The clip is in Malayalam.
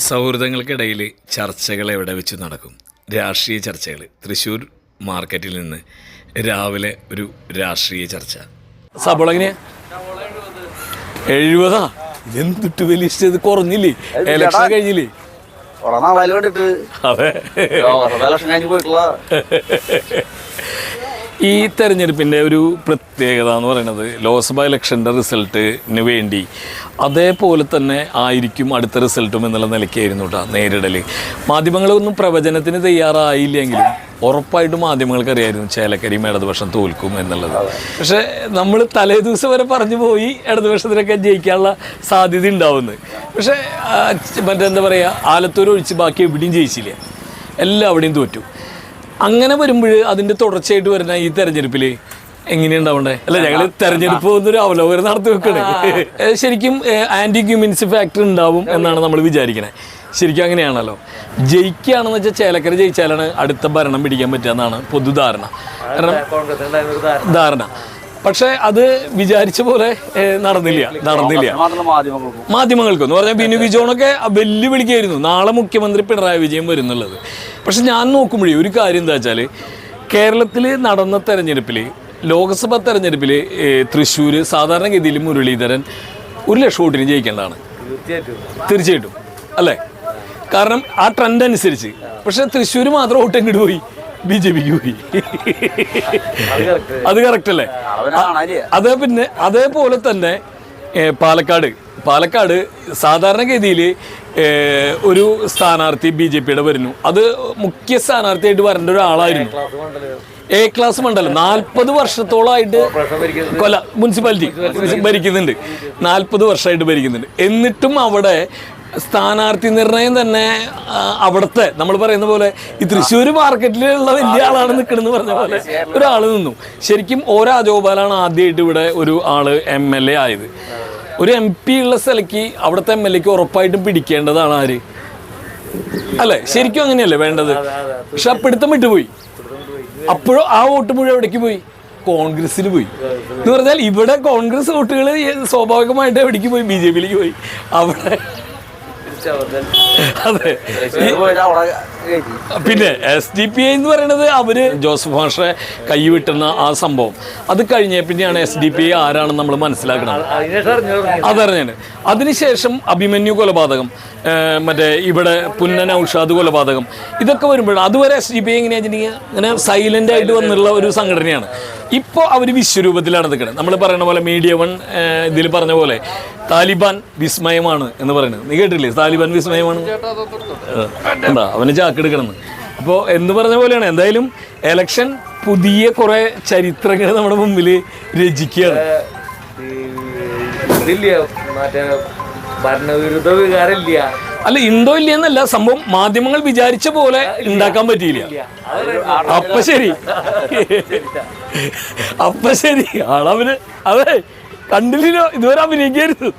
സൗഹൃദങ്ങൾക്കിടയിൽ ചർച്ചകൾ എവിടെ വെച്ച് നടക്കും? രാഷ്ട്രീയ ചർച്ചകൾ. തൃശ്ശൂർ മാർക്കറ്റിൽ നിന്ന് രാവിലെ ഒരു രാഷ്ട്രീയ ചർച്ച. സബോള എങ്ങനെയാ? എഴുപതാ? ഇതെന്തിട്ട് വലിയ ഇത് കുറഞ്ഞില്ലേ? എലക്ഷൻ കഴിഞ്ഞില്ലേ? അതെ. ഈ തെരഞ്ഞെടുപ്പിന്റെ ഒരു പ്രത്യേകത എന്ന് പറയുന്നത് ലോക്സഭാ ഇലക്ഷന്റെ റിസൾട്ടിന് വേണ്ടി അതേപോലെ തന്നെ ആയിരിക്കും അടുത്ത റിസൾട്ടും എന്നുള്ള നിലയ്ക്കായിരുന്നു കേട്ടോ നേരിടൽ. മാധ്യമങ്ങളൊന്നും പ്രവചനത്തിന് തയ്യാറായില്ലെങ്കിലും ഉറപ്പായിട്ടും മാധ്യമങ്ങൾക്ക് അറിയായിരുന്നു ചേലക്കരിയും ഇടതുപക്ഷം തോൽക്കും എന്നുള്ളത്. പക്ഷേ നമ്മൾ തലേ ദിവസം വരെ പറഞ്ഞു പോയി ഇടതുപക്ഷത്തിനൊക്കെ ജയിക്കാനുള്ള സാധ്യത ഉണ്ടാവുന്നത് പക്ഷേ മറ്റെന്താ പറയുക? ആലത്തൂർ ഒഴിച്ച് ബാക്കി എവിടെയും ജയിച്ചില്ല. എല്ലാവിടെയും തോറ്റു. അങ്ങനെ വരുമ്പോൾ അതിന്റെ തുടർച്ചയായിട്ട് വരുന്ന ഈ തെരഞ്ഞെടുപ്പിൽ എങ്ങനെയുണ്ടാവണ്ടേ? അല്ല ഞങ്ങൾ തെരഞ്ഞെടുപ്പ് എന്നൊരു അവലോകനം നടത്തി വെക്കണേ. ശരിക്കും ആന്റി ക്യൂമിൻസ് ഫാക്ടർ ഉണ്ടാവും എന്നാണ് നമ്മൾ വിചാരിക്കണേ. ശരിക്കും അങ്ങനെയാണല്ലോ. ജയിക്കുകയാണെന്ന് വെച്ചാൽ ചേലക്കര ജയിച്ചാലാണ് അടുത്ത ഭരണം പിടിക്കാൻ പറ്റുക എന്നാണ് പൊതുധാരണ. കാരണം ധാരണ. പക്ഷേ അത് വിചാരിച്ച പോലെ നടന്നില്ല നടന്നില്ല. മാധ്യമങ്ങൾക്ക് എന്ന് പറഞ്ഞാൽ ബിനു വിജോണൊക്കെ വെല്ലുവിളിക്കായിരുന്നു. നാളെ മുഖ്യമന്ത്രി പിണറായി വിജയൻ വരുന്നുള്ളത്. പക്ഷെ ഞാൻ നോക്കുമ്പോഴേ ഒരു കാര്യം എന്താ വെച്ചാൽ കേരളത്തിൽ നടന്ന തെരഞ്ഞെടുപ്പിൽ ലോക്സഭാ തെരഞ്ഞെടുപ്പിൽ തൃശ്ശൂർ സാധാരണഗതിയിൽ മുരളീധരൻ ഒരു ലക്ഷം വോട്ടിന് ജയിക്കേണ്ടതാണ്. തീർച്ചയായിട്ടും. അല്ലേ? കാരണം ആ ട്രെൻഡ് അനുസരിച്ച്. പക്ഷെ തൃശ്ശൂർ മാത്രം വോട്ട് എങ്ങോട്ട് പോയി? ബി ജെ പിക്ക് പോയി അത് കറക്റ്റ് അല്ലേ? അതേ പിന്നെ അതേപോലെ തന്നെ പാലക്കാട്. പാലക്കാട് പാലക്കാട് സാധാരണഗതിയിൽ ഒരു സ്ഥാനാർത്ഥി ബി ജെ പിയുടെ വരുന്നു. അത് മുഖ്യ സ്ഥാനാർത്ഥിയായിട്ട് വരേണ്ട ഒരാളായിരുന്നു. എ ക്ലാസ് മണ്ഡലം. നാൽപ്പത് വർഷത്തോളമായിട്ട് കൊല മുനിസിപ്പാലിറ്റി ഭരിക്കുന്നുണ്ട്. നാൽപ്പത് വർഷമായിട്ട് ഭരിക്കുന്നുണ്ട്. എന്നിട്ടും അവിടെ സ്ഥാനാർത്ഥി നിർണയം തന്നെ അവിടുത്തെ. നമ്മൾ പറയുന്ന പോലെ ഈ തൃശ്ശൂർ മാർക്കറ്റിലുള്ള വലിയ ആളാണ് നിൽക്കണമെന്ന് പറഞ്ഞ പോലെ ഒരാൾ നിന്നു. ശരിക്കും ഓ രാജഗോപാലാണ് ആദ്യമായിട്ട് ഇവിടെ ഒരു ആൾ എം എൽ എ ആയത്. ഒരു എം പി ഉള്ള സ്ഥലക്ക് അവിടുത്തെ എം എൽ എക്ക് ഉറപ്പായിട്ടും പിടിക്കേണ്ടതാണ് ആര്? അല്ലെ? ശരിക്കും അങ്ങനെയല്ലേ വേണ്ടത്? പക്ഷെ പിടുത്തം വിട്ടുപോയി. അപ്പോഴും ആ വോട്ട് മുഴുവൻ എവിടേക്ക് പോയി? കോൺഗ്രസ്സിൽ പോയി. എന്ന് പറഞ്ഞാൽ ഇവിടെ കോൺഗ്രസ് വോട്ടുകൾ സ്വാഭാവികമായിട്ട് എവിടേക്ക് പോയി? ബി ജെ പിയിലേക്ക് പോയി. അവിടെ അതെ. പിന്നെ എസ് ഡി പി ഐ എന്ന് പറയുന്നത് അവർ ജോസഫ് മാഷെ കൈവിട്ടുന്ന ആ സംഭവം. അത് കഴിഞ്ഞ പിന്നെയാണ് എസ് ഡി പി ഐ ആരാണെന്ന് നമ്മൾ മനസ്സിലാക്കണം അതറിഞ്ഞാണ്. അതിനുശേഷം അഭിമന്യു കൊലപാതകം മറ്റേ ഇവിടെ പുന്നൻ ഔഷാദ് കൊലപാതകം ഇതൊക്കെ വരുമ്പോൾ അതുവരെ എസ് ഡി പി ഐ എങ്ങനെയാ വെച്ചിട്ടുണ്ടെങ്കിൽ ഇങ്ങനെ സൈലന്റ് ആയിട്ട് വന്നുള്ള ഒരു സംഘടനയാണ്. ഇപ്പോൾ അവർ വിശ്വരൂപത്തിലാണ് നിൽക്കുന്നത് നമ്മൾ പറയുന്ന പോലെ മീഡിയ വൺ ഇതിൽ പറഞ്ഞ പോലെ താലിബാൻ വിസ്മയമാണ് എന്ന് പറയുന്നത്. നീ കേട്ടില്ലേ താലിബാൻ വിസ്മയമാണ്. അവന് ചാക്കെടുക്കണമെന്ന് അപ്പോൾ എന്ന് പറഞ്ഞ പോലെയാണ്. എന്തായാലും എലക്ഷൻ പുതിയ കുറേ ചരിത്രങ്ങൾ നമ്മുടെ മുമ്പിൽ രചിക്കുകയാണ്. ഇതില്ല? മറ്റേ ഭരണവിരുദ്ധ വികാരമില്ല. അല്ല ഉണ്ടോ ഇല്ല എന്നല്ല സംഭവം മാധ്യമങ്ങൾ വിചാരിച്ച പോലെ ഉണ്ടാക്കാൻ പറ്റിയില്ല. അപ്പൊ ശരി. അപ്പൊ ശരി. ആളവന് അതെ കണ്ടില്ലല്ലോ. ഇതുവരെ അഭിനയിക്കായിരുന്നു.